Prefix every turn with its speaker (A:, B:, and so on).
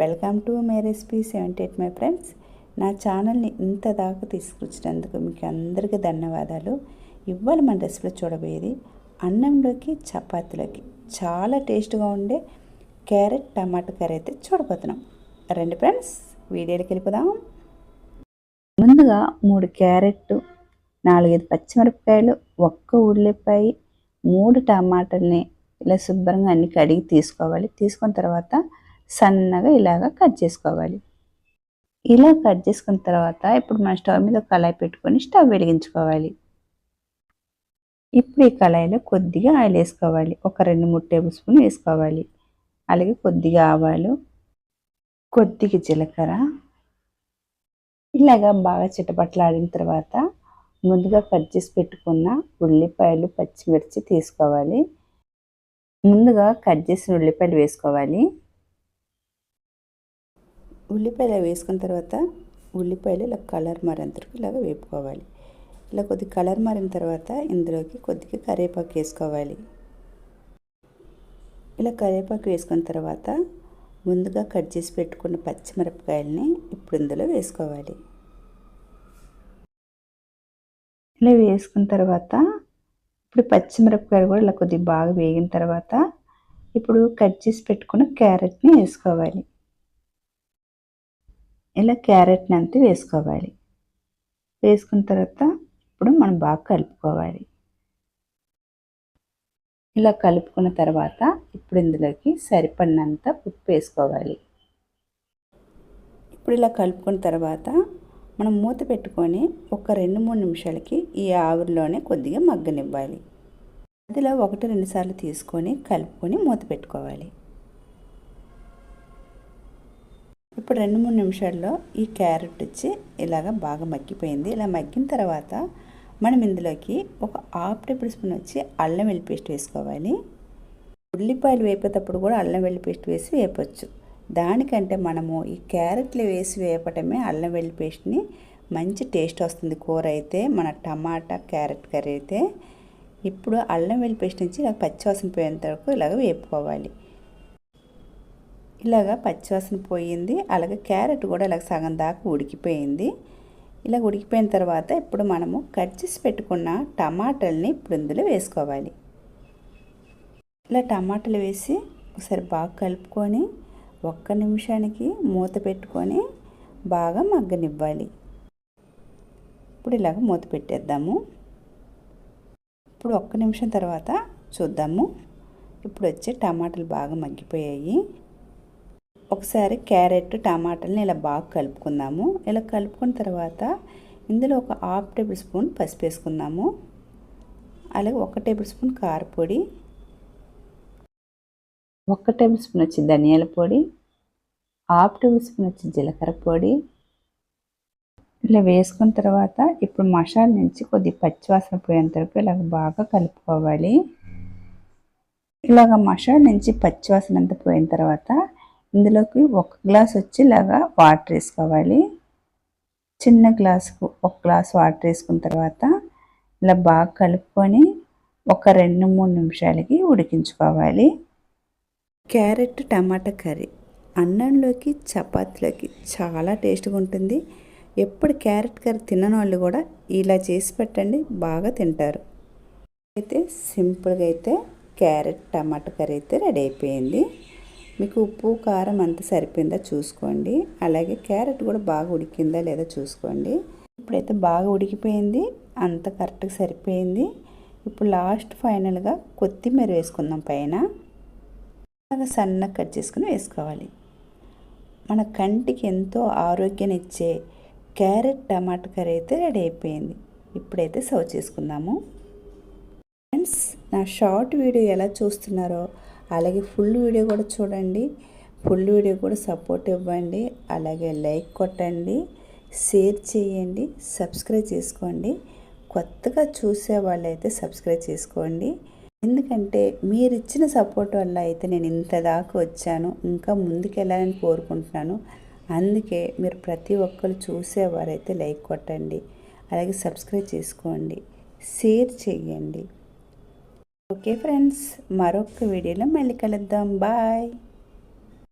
A: Welcome to my recipe seventy eight my friends. నా ఛానల్ని ఇంత దాకా తీసుకొచ్చినందుకు మీకు అందరికీ ధన్యవాదాలు. ఇవాళ మన రెసిపీలో చూడబోయేది అన్నంలోకి చపాతీలోకి. చాలా టేస్ట్గా ఉండే క్యారెట్ టమాటా కర్రీ అయితే చూడబోతున్నాం. రండి ఫ్రెండ్స్ వీడియోకి వెళ్ళిపోదాం. ముందుగా మూడు క్యారెట్ నాలుగైదు పచ్చిమిరపకాయలు ఒక్క ఉల్లిపాయ మూడు టమాటాలని ఇలా శుభ్రంగా అన్ని కడిగి తీసుకోవాలి. తీసుకున్న తర్వాత సన్నగా ఇలాగ కట్ చేసుకోవాలి. ఇలా కట్ చేసుకున్న తర్వాత ఇప్పుడు మన స్టవ్ మీద కళాయి పెట్టుకొని స్టవ్ వెలిగించుకోవాలి. ఇప్పుడు ఈ కళాయిలో కొద్దిగా ఆయిల్ వేసుకోవాలి. ఒక రెండు మూడు టేబుల్ స్పూన్ వేసుకోవాలి. అలాగే కొద్దిగా ఆవాలు కొద్దిగా జీలకర్ర. ఇలాగా బాగా చిటపట్లాడిన తర్వాత ముందుగా కట్ చేసి పెట్టుకున్న ఉల్లిపాయలు పచ్చిమిర్చి తీసుకోవాలి. ముందుగా కట్ చేసిన ఉల్లిపాయలు వేసుకోవాలి. ఉల్లిపాయలు వేసుకున్న తర్వాత ఉల్లిపాయలు ఇలా కలర్ మారేంతరకు ఇలాగ వేపుకోవాలి. ఇలా కొద్ది కలర్ మారిన తర్వాత ఇందులోకి కొద్దిగా కరివేపాకు వేసుకోవాలి. ఇలా కరివేపాకు వేసుకున్న తర్వాత ముందుగా కట్ చేసి పెట్టుకున్న పచ్చిమిరపకాయలని ఇప్పుడు ఇందులో వేసుకోవాలి. ఇలా వేసుకున్న తర్వాత ఇప్పుడు పచ్చిమిరపకాయలు కూడా ఇలా కొద్దిగా బాగా వేగిన తర్వాత ఇప్పుడు కట్ చేసి పెట్టుకున్న క్యారెట్ని వేసుకోవాలి. ఇలా క్యారెట్ని అంతా వేసుకోవాలి. వేసుకున్న తర్వాత ఇప్పుడు మనం బాగా కలుపుకోవాలి. ఇలా కలుపుకున్న తర్వాత ఇప్పుడు ఇందులోకి సరిపడినంత ఉప్పు వేసుకోవాలి. ఇప్పుడు ఇలా కలుపుకున్న తర్వాత మనం మూత పెట్టుకొని ఒక రెండు మూడు నిమిషాలకి ఈ ఆవిరిలోనే కొద్దిగా మగ్గనివ్వాలి. అందులో ఒకటి రెండు సార్లు తీసుకొని కలుపుకొని మూత పెట్టుకోవాలి. ఇప్పుడు రెండు మూడు నిమిషాల్లో ఈ క్యారెట్ వచ్చి ఇలాగ బాగా మగ్గిపోయింది. ఇలా మగ్గిన తర్వాత మనం ఇందులోకి ఒక హాఫ్ టేబుల్ స్పూన్ వచ్చి అల్లం వెల్లి పేస్ట్ వేసుకోవాలి. ఉల్లిపాయలు వేపేటప్పుడు కూడా అల్లం వెల్లి పేస్ట్ వేసి వేపచ్చు. దానికంటే మనము ఈ క్యారెట్లు వేసి వేపటమే అల్లం వెల్లి పేస్ట్ని మంచి టేస్ట్ వస్తుంది. కూర అయితే మన టమాటా క్యారెట్ కర్రీ అయితే. ఇప్పుడు అల్లం వెల్లి పేస్ట్ నుంచి ఇలా పచ్చివాసన పోయేంత వరకు ఇలాగ వేపుకోవాలి. ఇలాగ పచ్చివాసన పోయింది. అలాగే క్యారెట్ కూడా ఇలాగ సగం దాకా ఉడికిపోయింది. ఇలా ఉడికిపోయిన తర్వాత ఇప్పుడు మనము కట్ చేసి పెట్టుకున్న టమాటాలని ఇప్పుడు ఇందులో వేసుకోవాలి. ఇలా టమాటాలు వేసి ఒకసారి బాగా కలుపుకొని ఒక్క నిమిషానికి మూత పెట్టుకొని బాగా మగ్గనివ్వాలి. ఇప్పుడు ఇలాగ మూత పెట్టేద్దాము. ఇప్పుడు ఒక్క నిమిషం తర్వాత చూద్దాము. ఇప్పుడు వచ్చే టమాటాలు బాగా మగ్గిపోయాయి. ఒకసారి క్యారెట్ టమాటాలని ఇలా బాగా కలుపుకుందాము. ఇలా కలుపుకున్న తర్వాత ఇందులో ఒక హాఫ్ టేబుల్ స్పూన్ పసుపు వేసుకుందాము. అలాగే ఒక టేబుల్ స్పూన్ కారపొడి ఒక టేబుల్ స్పూన్ వచ్చి ధనియాల పొడి హాఫ్ టేబుల్ స్పూన్ వచ్చి జీలకర్ర పొడి. ఇలా వేసుకున్న తర్వాత ఇప్పుడు మసాలా నుంచి కొద్ది పచ్చివాసన పోయేంత వరకు ఇలాగ బాగా కలుపుకోవాలి. ఇలాగ మసాలా నుంచి పచ్చివాసన అంతా పోయిన తర్వాత ఇందులోకి ఒక గ్లాస్ వచ్చేలాగా వాటర్ వేసుకోవాలి. చిన్న గ్లాసుకు ఒక గ్లాస్ వాటర్ వేసుకున్న తర్వాత ఇలా బాగా కలుపుకొని ఒక రెండు మూడు నిమిషాలకి ఉడికించుకోవాలి. క్యారెట్ టమాటా కర్రీ అన్నంలోకి చపాతీలోకి చాలా టేస్ట్గా ఉంటుంది. ఎప్పుడు క్యారెట్ కర్రీ తినని వాళ్ళు కూడా ఇలా చేసి పెట్టండి బాగా తింటారు. అయితే సింపుల్గా అయితే క్యారెట్ టమాటా కర్రీ అయితే రెడీ అయిపోయింది. మీకు ఉప్పు కారం అంత సరిపోయిందా చూసుకోండి. అలాగే క్యారెట్ కూడా బాగా ఉడికిందా లేదా చూసుకోండి. ఇప్పుడైతే బాగా ఉడికిపోయింది అంత కరెక్ట్గా సరిపోయింది. ఇప్పుడు లాస్ట్ ఫైనల్గా కొత్తిమీర వేసుకుందాం పైన. బాగా సన్నగా కట్ చేసుకుని వేసుకోవాలి. మన కంటికి ఎంతో ఆరోగ్యాన్ని ఇచ్చే క్యారెట్ టమాటా కర్రీ అయితే రెడీ అయిపోయింది. ఇప్పుడైతే సర్వ్ చేసుకుందాము. ఫ్రెండ్స్ నా షార్ట్ వీడియో ఎలా చూస్తున్నారో అలాగే ఫుల్ వీడియో కూడా చూడండి. ఫుల్ వీడియో కూడా సపోర్ట్ ఇవ్వండి. అలాగే లైక్ కొట్టండి. షేర్ చేయండి. సబ్స్క్రైబ్ చేసుకోండి. కొత్తగా చూసే వాళ్ళైతే సబ్స్క్రైబ్ చేసుకోండి. ఎందుకంటే మీరు ఇచ్చిన సపోర్ట్ వల్ల అయితే నేను ఇంత దాకా వచ్చాను. ఇంకా ముందుకెళ్ళాలని కోరుకుంటున్నాను. అందుకే మీరు ప్రతి ఒక్కరు చూసేవారైతే లైక్ కొట్టండి. అలాగే సబ్స్క్రైబ్ చేసుకోండి. షేర్ చేయండి. ఓకే ఫ్రెండ్స్ మరొక వీడియోలో మళ్ళీ కలుద్దాం. బాయ్